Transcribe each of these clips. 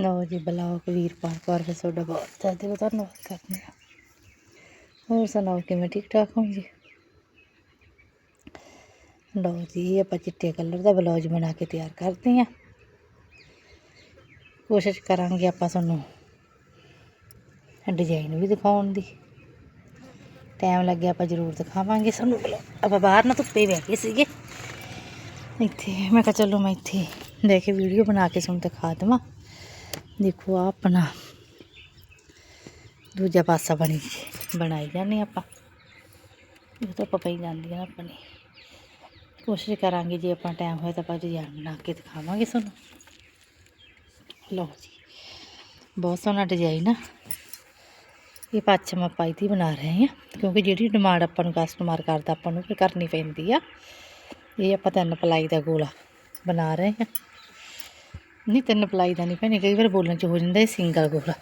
ਲਓ ਜੀ, ਬਲਾਕ ਵੀਰਪਾਲ ਕੌਰ ਫਿਰ ਤੁਹਾਡਾ ਬਹੁਤ ਜ਼ਿਆਦਾ ਧੰਨਵਾਦ ਕਰਦੇ ਹਾਂ। ਹੋਰ ਸੁਣਾਓ, ਕਿਵੇਂ ਠੀਕ ਠਾਕ ਹੋ ਜੀ? ਲਓ ਜੀ, ਆਪਾਂ ਚਿੱਟੇ ਕਲਰ ਦਾ ਬਲੌਜ ਬਣਾ ਕੇ ਤਿਆਰ ਕਰਦੇ ਹਾਂ। ਕੋਸ਼ਿਸ਼ ਕਰਾਂਗੇ ਆਪਾਂ ਤੁਹਾਨੂੰ ਡਿਜ਼ਾਈਨ ਵੀ ਦਿਖਾਉਣ ਦੀ। ਟਾਈਮ ਲੱਗਿਆ, ਆਪਾਂ ਜ਼ਰੂਰ ਦਿਖਾਵਾਂਗੇ ਸਾਨੂੰ ਬਲੌਗ। ਆਪਾਂ ਬਾਹਰ ਨਾ ਧੁੱਪੇ ਬਹਿ ਗਏ ਸੀਗੇ। ਇੱਥੇ, ਮੈਂ ਕਿਹਾ ਚਲੋ ਮੈਂ ਇੱਥੇ ਲੈ ਕੇ ਵੀਡੀਓ ਬਣਾ ਕੇ ਤੁਹਾਨੂੰ ਦਿਖਾ ਦੇਵਾਂ। ਦੇਖੋ ਆ ਆਪਣਾ ਦੂਜਾ ਪਾਸਾ ਬਣੀ, ਬਣਾਈ ਜਾਂਦੇ ਆਪਾਂ। ਇਹ ਤਾਂ ਪਈ ਜਾਂਦੀ ਆ ਆਪਣੀ। ਕੋਸ਼ਿਸ਼ ਕਰਾਂਗੇ ਜੇ ਆਪਾਂ ਟਾਈਮ ਹੋਇਆ ਤਾਂ ਆਪਾਂ ਡਿਜ਼ਾਈਨ ਬਣਾ ਕੇ ਦਿਖਾਵਾਂਗੇ ਤੁਹਾਨੂੰ। ਲਓ ਜੀ, ਬਹੁਤ ਸੋਹਣਾ ਡਿਜ਼ਾਈਨ ਆ। ਇਹ ਪੱਛਮ ਆਪਾਂ ਇਹਦੀ ਬਣਾ ਰਹੇ ਹਾਂ, ਕਿਉਂਕਿ ਜਿਹੜੀ ਡਿਮਾਂਡ ਆਪਾਂ ਨੂੰ ਕਸਟਮਰ ਕਰਦਾ, ਆਪਾਂ ਨੂੰ ਫਿਰ ਕਰਨੀ ਪੈਂਦੀ ਆ। ਇਹ ਆਪਾਂ ਤਿੰਨ ਪਲਾਈ ਦਾ ਗੋਲਾ ਬਣਾ ਰਹੇ ਹਾਂ। ਨਹੀਂ, ਤਿੰਨ ਪਲਾਈ ਦਾ ਨਹੀਂ ਭੈਣੇ, ਕਈ ਵਾਰ ਬੋਲਣ ਚ ਹੋ ਜਾਂਦਾ ਇਹ ਸਿੰਗਲ ਗੋਲਾ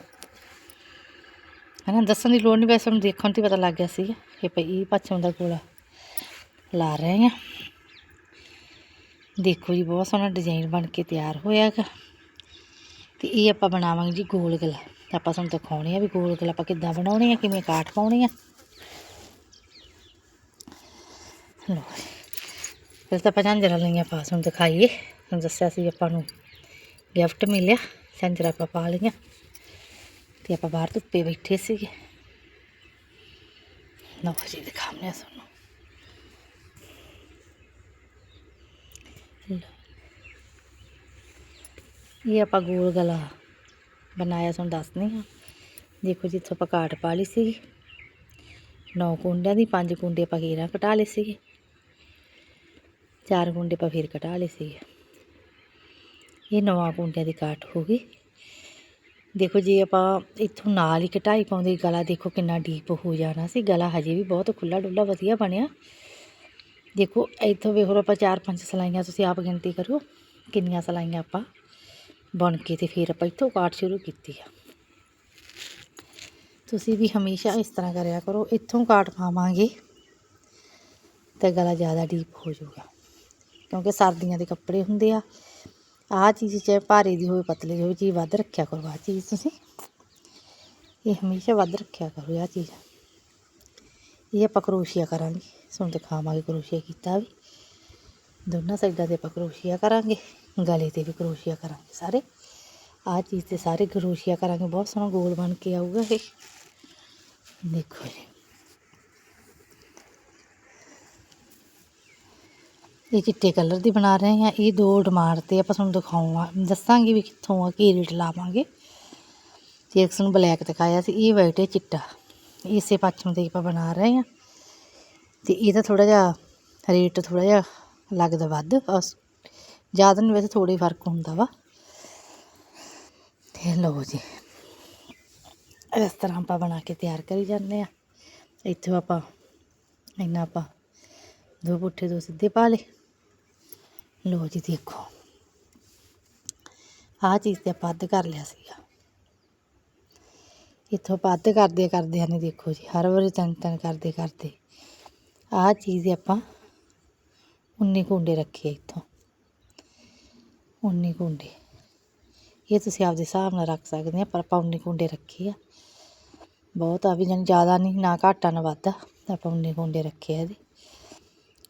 ਹਨਾ, ਦੱਸਣ ਦੀ ਲੋੜ ਨਹੀਂ, ਵੈਸੇ ਹੁਣ ਦੇਖਣ ਤੇ ਪਤਾ ਲੱਗ ਗਿਆ ਸੀ ਇਹ ਪਈ ਪੱਛਮ ਦਾ ਗੋਲਾ ਲਾ ਰਹੇ ਹਾਂ। ਦੇਖੋ ਜੀ, ਬਹੁਤ ਸੋਹਣਾ ਡਿਜ਼ਾਈਨ ਬਣ ਕੇ ਤਿਆਰ ਹੋਇਆ ਹੋਇਆਗਾ ਤੇ ਇਹ ਆਪਾਂ ਬਣਾਵਾਂਗੇ ਜੀ ਗੋਲ ਗਲਾ। ਆਪਾਂ ਤੁਹਾਨੂੰ ਦਿਖਾਉਣੇ ਆ ਵੀ ਗੋਲ ਗਲਾ ਆਪਾਂ ਕਿੱਦਾਂ ਬਣਾਉਣੇ ਆ, ਕਿਵੇਂ ਕਾਟ ਪਾਉਣੇ ਆ। ਲੋ ਫਿਰ ਤਾਂ ਆਪਾਂ ਝਾਂਜਰਾਂ ਲਈਆਂ ਪਾਸ ਨੂੰ ਦਿਖਾਈਏ। ਤੁਹਾਨੂੰ ਦੱਸਿਆ ਸੀ ਆਪਾਂ ਨੂੰ ਗਿਫਟ ਮਿਲਿਆ ਝਾਂਜਰਾਂ ਆਪਾਂ ਪਾ ਲਈਆਂ ਤੇ ਆਪਾਂ ਬਾਹਰ ਧੁੱਪੇ ਬੈਠੇ ਸੀਗੇ ਲਓ ਜੀ ਦਿਖਾਉਂਦੇ ਆ ਤੁਹਾਨੂੰ ਲਓ। ਇਹ ਆਪਾਂ ਗੋਲ ਗਲਾ ਬਣਾਇਆ ਤੁਹਾਨੂੰ ਦੱਸਦੀ ਹਾਂ ਦੇਖੋ ਜਿੱਥੋਂ ਆਪਾਂ ਕਾਟ ਪਾ ਲਈ ਸੀਗੀ ਨੌ ਕੁੰਡਿਆਂ ਦੀ ਪੰਜ ਕੁੰਡੇ ਆਪਾਂ ਘੇਰਾ ਕਟਾ ਲਏ ਸੀਗੇ ਚਾਰ ਕੁੰਡੇ ਆਪਾਂ ਫਿਰ ਕਟਾ ਲਏ ਸੀਗੇ ਇਹ ਨਵਾਂ ਕੁੰਡਿਆਂ ਦੀ ਕਾਟ ਹੋ ਗਈ। ਦੇਖੋ ਜੇ ਆਪਾਂ ਇੱਥੋਂ ਨਾਲ ਹੀ ਘਟਾਈ ਪਾਉਂਦੇ ਗਲਾ, ਦੇਖੋ ਕਿੰਨਾ ਡੀਪ ਹੋ ਜਾਣਾ ਸੀ। ਗਲਾ ਹਜੇ ਵੀ ਬਹੁਤ ਖੁੱਲਾ ਡੁੱਲਾ ਵਧੀਆ ਬਣਿਆ। ਦੇਖੋ, ਇੱਥੋਂ ਵੇਖੋ ਆਪਾਂ ਚਾਰ ਪੰਜ ਸਲਾਈਆਂ, ਤੁਸੀਂ ਆਪ ਗਿਣਤੀ ਕਰੋ ਕਿੰਨੀਆਂ ਸਲਾਈਆਂ ਆਪਾਂ ਬਣ ਕੇ ਤੇ ਫਿਰ ਆਪਾਂ ਇੱਥੋਂ ਕਾਟ ਸ਼ੁਰੂ ਕੀਤੀ ਆ। ਤੁਸੀਂ ਵੀ ਹਮੇਸ਼ਾ ਇਸ ਤਰ੍ਹਾਂ ਕਰਿਆ ਕਰੋ, ਇੱਥੋਂ ਕਾਟ ਪਾਵਾਂਗੇ ਤਾਂ ਗਲਾ ਜ਼ਿਆਦਾ ਡੀਪ ਹੋ ਜਾਊਗਾ। ਕਿਉਂਕਿ ਸਰਦੀਆਂ ਦੇ ਕੱਪੜੇ ਹੁੰਦੇ ਆ ਆਹ ਚੀਜ਼ ਚਾਹੇ ਭਾਰੇ ਦੀ ਹੋਵੇ ਪਤਲੇ ਦੀ ਹੋਵੇ ਚੀਜ਼ ਵੱਧ ਰੱਖਿਆ ਕਰੋ ਆਹ ਚੀਜ਼ ਤੁਸੀਂ ਇਹ ਹਮੇਸ਼ਾ ਵੱਧ ਰੱਖਿਆ ਕਰੋ ਆਹ ਚੀਜ਼ ਇਹ ਆਪਾਂ ਕਰੋਸ਼ੀਆ ਕਰਾਂਗੇ ਤੁਹਾਨੂੰ ਦਿਖਾਵਾਂਗੇ ਕਰੋਸ਼ੀਆ ਕੀਤਾ ਵੀ ਦੋਨਾਂ ਸਾਈਡਾਂ ਤੇ ਆਪਾਂ ਕਰੋਸ਼ੀਆ ਕਰਾਂਗੇ ਗਲੇ ਤੇ ਵੀ ਕਰੋਸ਼ੀਆ ਕਰਾਂਗੇ ਸਾਰੇ ਆਹ ਚੀਜ਼ ਤੇ ਸਾਰੇ ਕਰੋਸ਼ੀਆ ਕਰਾਂਗੇ ਬਹੁਤ ਸੋਹਣਾ ਗੋਲ ਬਣ ਕੇ ਆਊਗਾ ਇਹ ਦੇਖੋ ਜੀ ਇਹ ਚਿੱਟੇ ਕਲਰ ਦੀ ਬਣਾ ਰਹੇ ਹਾਂ। ਇਹ ਦੋ ਡਿਮਾਂਡ ਤੇ ਆਪਾਂ ਤੁਹਾਨੂੰ ਦਿਖਾਉਣਾ ਦੱਸਾਂਗੇ ਵੀ ਕਿੱਥੋਂ ਆ, ਕੀ ਰੇਟ ਲਾਵਾਂਗੇ। ਤੇ ਇੱਕ ਨੂੰ ਬਲੈਕ ਦਿਖਾਇਆ ਸੀ, ਇਹ ਵਾਈਟ ਹੈ ਚਿੱਟਾ। ਇਸੇ ਪੱਛਮ ਦੇ ਆਪਾਂ ਬਣਾ ਰਹੇ ਹਾਂ। ਤੇ ਇਹਦਾ ਥੋੜਾ ਜਿਹਾ ਰੇਟ ਥੋੜਾ ਜਿਹਾ ਲੱਗਦਾ ਵੱਧ। ਬਸ ਜ਼ਿਆਦਾ ਨਹੀਂ ਵੈਸੇ ਥੋੜਾ ਹੀ ਫ਼ਰਕ ਹੁੰਦਾ ਵਾ। ਤੇ ਲਓ ਜੀ। ਇਸ ਤਰ੍ਹਾਂ ਆਪਾਂ ਬਣਾ ਕੇ ਤਿਆਰ ਕਰੀ ਜਾਂਦੇ ਆ ਇੱਥੋਂ ਆਪਾਂ ਇੰਨਾ ਆਪਾਂ ਦੋ ਪੁੱਠੇ ਦੋ ਸਿੱਧੇ ਪਾ ਲਏ। ਲੋ ਜੀ ਦੇਖੋ। ਆਹ ਚੀਜ਼ ਤੇ ਆਪਾਂ ਅੱਧ ਕਰ ਲਿਆ ਸੀਗਾ। ਇੱਥੋਂ ਆਪਾਂ ਅੱਧ ਕਰਦੇ ਕਰਦੇ ਨੇ ਦੇਖੋ ਜੀ, ਹਰ ਵਾਰੀ ਤਿੰਨ ਤਿੰਨ ਕਰਦੇ ਕਰਦੇ। ਆਹ ਚੀਜ਼ ਆਪਾਂ 19 ਕੁੰਡੇ ਰੱਖੇ ਇੱਥੋਂ। 19 ਕੁੰਡੇ। ਇਹ ਤੁਸੀਂ ਆਪਦੇ ਹਿਸਾਬ ਨਾਲ ਰੱਖ ਸਕਦੇ ਆ, ਪਰ ਆਪਾਂ 19 ਕੁੰਡੇ ਰੱਖੇ ਆ। ਬਹੁਤ ਆ ਵੀ ਜਾਣੀ ਜ਼ਿਆਦਾ ਨਹੀਂ, ਨਾ ਘਾਟਾ ਨਾ ਵਾਧਾ ਆਪਾਂ 19 ਕੁੰਡੇ ਰੱਖੇ ਆ ਇਹਦੇ।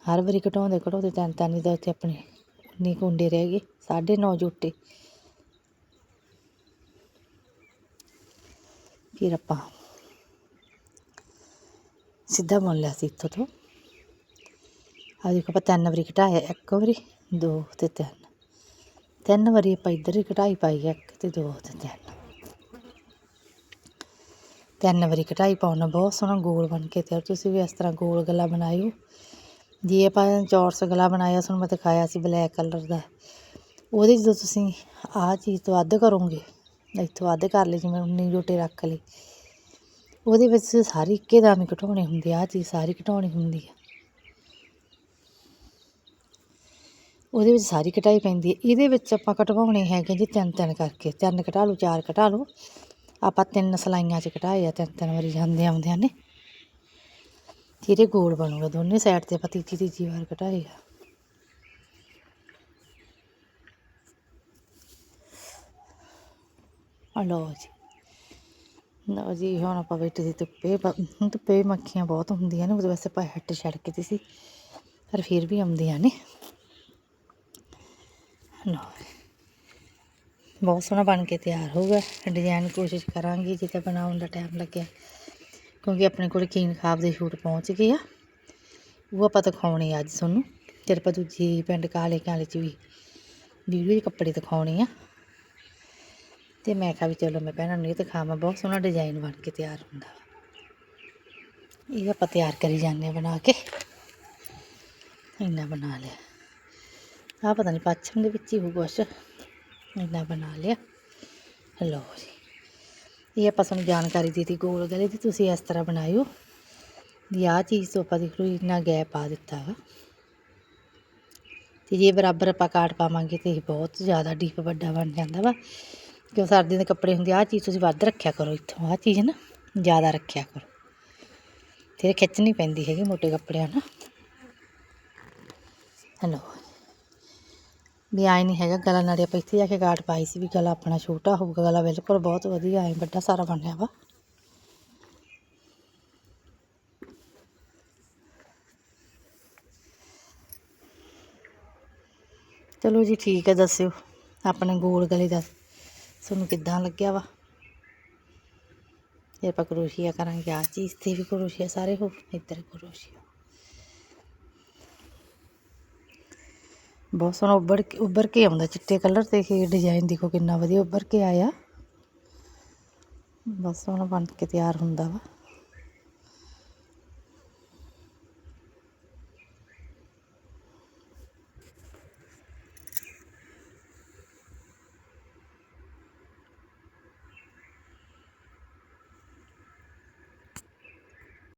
ਹਰ ਵਾਰੀ ਘਟਾਉਂਦੇ ਘਟਾਉਂਦੇ ਤਿੰਨ ਤਿੰਨ ਦੇ ਉੱਤੇ ਆਪਣੇ कितने कुंडे रह गए साढ़े नौ जूटे फिर आप सीधा बुन लिया सीतो तो आज देखो आप तीन बारी घटाया एक बारी दो ते तीन तीन बारी आप इधर घटाई पाई एक ते दो ते तीन तीन बारी घटाई पाना बहुत सोहना गोल बन के तैयार तुम भी इस तरह गोल गला बनायो ਜੇ ਆਪਾਂ ਚੌਰਸ ਗਲਾ ਬਣਾਇਆ ਤੁਹਾਨੂੰ ਮੈਂ ਦਿਖਾਇਆ ਸੀ ਬਲੈਕ ਕਲਰ ਦਾ। ਉਹਦੇ ਜਦੋਂ ਤੁਸੀਂ ਆਹ ਚੀਜ਼ ਤੋਂ ਵੱਧ ਕਰੋਗੇ, ਇੱਥੋਂ ਵੱਧ ਕਰ ਲਈ, ਜਿਵੇਂ 19 ਜੋਟੇ ਰੱਖ ਲਈ, ਉਹਦੇ ਵਿੱਚ ਸਾਰੀ ਇੱਕੇ ਦਾਮੀ ਘਟਾਉਣੇ ਹੁੰਦੇ ਆ, ਆਹ ਚੀਜ਼ ਸਾਰੀ ਘਟਾਉਣੀ ਹੁੰਦੀ ਆ। ਉਹਦੇ ਵਿੱਚ ਸਾਰੀ ਕਟਾਈ ਪੈਂਦੀ ਹੈ ਇਹਦੇ ਵਿੱਚ ਆਪਾਂ ਕਟਵਾਉਣੇ ਹੈਗੇ ਜੀ ਤਿੰਨ ਤਿੰਨ ਕਰਕੇ। ਤਿੰਨ ਕਟਾ ਲਓ, ਚਾਰ ਕਟਾ ਲਓ। ਆਪਾਂ ਤਿੰਨ ਸਲਾਈਆਂ 'ਚ ਕਟਾਏ ਆ, ਤਿੰਨ ਤਿੰਨ ਵਾਰੀ ਜਾਂਦੇ ਆਉਂਦੇ ਨੇ। ਇਹਦੇ ਗੋਲ ਬਣੂਗਾ, ਦੋਨੇ ਸਾਈਡ ਤੇ ਆਪਾਂ ਤੀਜੀ ਤੀਜੀ ਵਾਰ ਕਟਾਏ ਆ ਲਓ ਜੀ। ਲਓ ਜੀ, ਹੁਣ ਆਪਾਂ ਬੈਠੇ ਸੀ ਧੁੱਪੇ ਪ- ਧੁੱਪੇ ਵੀ ਮੱਖੀਆਂ ਬਹੁਤ ਹੁੰਦੀਆਂ ਨੇ, ਉਹਦੇ ਵਾਸਤੇ ਆਪਾਂ ਹੱਟ ਛੱਡ ਕੇ ਤੇ ਸੀ, ਪਰ ਫਿਰ ਵੀ ਆਉਂਦੀਆਂ ਨੇ। ਲਓ ਬਹੁਤ ਸੋਹਣਾ ਬਣ ਕੇ ਤਿਆਰ ਹੋਊਗਾ। ਡਿਜ਼ਾਈਨ ਕੋਸ਼ਿਸ਼ ਕਰਾਂਗੀ ਜਿੱਤੇ ਬਣਾਉਣ ਦਾ ਟਾਈਮ ਲੱਗਿਆ। ਕਿਉਂਕਿ ਆਪਣੇ ਕੋਲ ਕੀਨ ਖਾਬ ਦੇ ਸ਼ੂਟ ਪਹੁੰਚ ਗਏ ਆ। ਉਹ ਆਪਾਂ ਦਿਖਾਉਣੇ ਆ ਅੱਜ ਤੁਹਾਨੂੰ। ਫਿਰ ਆਪਾਂ ਦੂਜੀ ਪਿੰਡ ਕਾਲੇ ਕਾਲੇ ਚ ਵੀ ਵੀਡੀਓ ਦੇ ਕੱਪੜੇ ਦਿਖਾਉਣੇ ਆ। ਤੇ ਮੈਂ ਕਿਹਾ ਵੀ ਚਲੋ ਮੈਂ ਭੈਣਾਂ ਨੂੰ ਇਹ ਦਿਖਾਵਾਂ, ਬਹੁਤ ਸੋਹਣਾ ਡਿਜ਼ਾਈਨ ਬਣ ਕੇ ਤਿਆਰ ਹੁੰਦਾ ਵਾ। ਇਹ ਆਪਾਂ ਤਿਆਰ ਕਰੀ ਜਾਂਦੇ ਹਾਂ ਬਣਾ ਕੇ। ਇੰਨਾ ਬਣਾ ਲਿਆ। ਆ ਪਤਾ ਨਹੀਂ ਪੱਛਮ ਦੇ ਵਿੱਚ ਹੀ ਹੋਊ ਕੁਛ। ਇੰਨਾ ਬਣਾ ਲਿਆ। ਲਓ ਜੀ। ਇਹ ਆਪਾਂ ਤੁਹਾਨੂੰ ਜਾਣਕਾਰੀ ਦਿੱਤੀ, ਗੋਲ ਗਲੇ ਦੀ ਤੁਸੀਂ ਇਸ ਤਰ੍ਹਾਂ ਬਣਾਇਓ। ਵੀ ਆਹ ਚੀਜ਼ ਤੋਂ ਆਪਾਂ ਦੇਖ ਲਓ ਇੰਨਾ ਗੈਪ ਪਾ ਦਿੱਤਾ ਵਾ। ਤੇ ਜੇ ਬਰਾਬਰ ਆਪਾਂ ਕਾਟ ਪਾਵਾਂਗੇ ਤੇ ਇਹ ਬਹੁਤ ਜ਼ਿਆਦਾ ਡੀਪ ਵੱਡਾ ਬਣ ਜਾਂਦਾ ਵਾ। ਕਿਉਂ ਸਰਦੀਆਂ ਦੇ ਕੱਪੜੇ ਹੁੰਦੇ, ਆਹ ਚੀਜ਼ ਤੁਸੀਂ ਵੱਧ ਰੱਖਿਆ ਕਰੋ ਇੱਥੋਂ, ਆਹ ਚੀਜ਼ ਨਾ ਜ਼ਿਆਦਾ ਰੱਖਿਆ ਕਰੋ। ਫਿਰ ਖਿੱਚਣੀ ਪੈਂਦੀ ਹੈਗੀ ਮੋਟੇ ਕੱਪੜਿਆਂ ਨਾਲ। ਹੈਲੋ। ਵੀ ਆਏ ਨਹੀਂ ਹੈਗਾ, ਗਲਾ ਨਾਲੇ ਆਪਾਂ ਇੱਥੇ ਜਾ ਕੇ ਕਾਟ ਪਾਈ ਸੀ ਵੀ ਗਲਾ ਆਪਣਾ ਛੋਟਾ ਹੋਊਗਾ, ਗਲਾ ਬਿਲਕੁਲ ਬਹੁਤ ਵਧੀਆ ਐ, ਵੱਡਾ ਸਾਰਾ ਬਣਿਆ ਵਾ। ਚਲੋ ਜੀ ਠੀਕ ਹੈ, ਦੱਸਿਓ, ਆਪਣੇ ਗੋਲ ਗਲੇ ਦਾ ਤੁਹਾਨੂੰ ਕਿੱਦਾਂ ਲੱਗਿਆ ਵਾ? ਜੇ ਆਪਾਂ ਕਰੋਸ਼ੀਆ ਕਰਾਂਗੇ ਆ ਚੀਜ਼ ਤੇ ਵੀ ਕਰੋਸ਼ੀਆ, ਸਾਰੇ ਹੋ ਇੱਧਰ ਕਰੋਸ਼ੀਆ। ਬਹੁਤ ਸੋਹਣਾ ਉੱਭਰ ਕੇ ਉੱਭਰ ਕੇ ਆਉਂਦਾ ਚਿੱਟੇ ਕਲਰ ਤੇ ਇਹ ਡਿਜ਼ਾਈਨ ਦੇਖੋ ਕਿੰਨਾ ਵਧੀਆ ਉੱਭਰ ਕੇ ਆਇਆ। ਬਹੁਤ ਸੋਹਣਾ ਬਣ ਕੇ ਤਿਆਰ ਹੁੰਦਾ ਵਾ।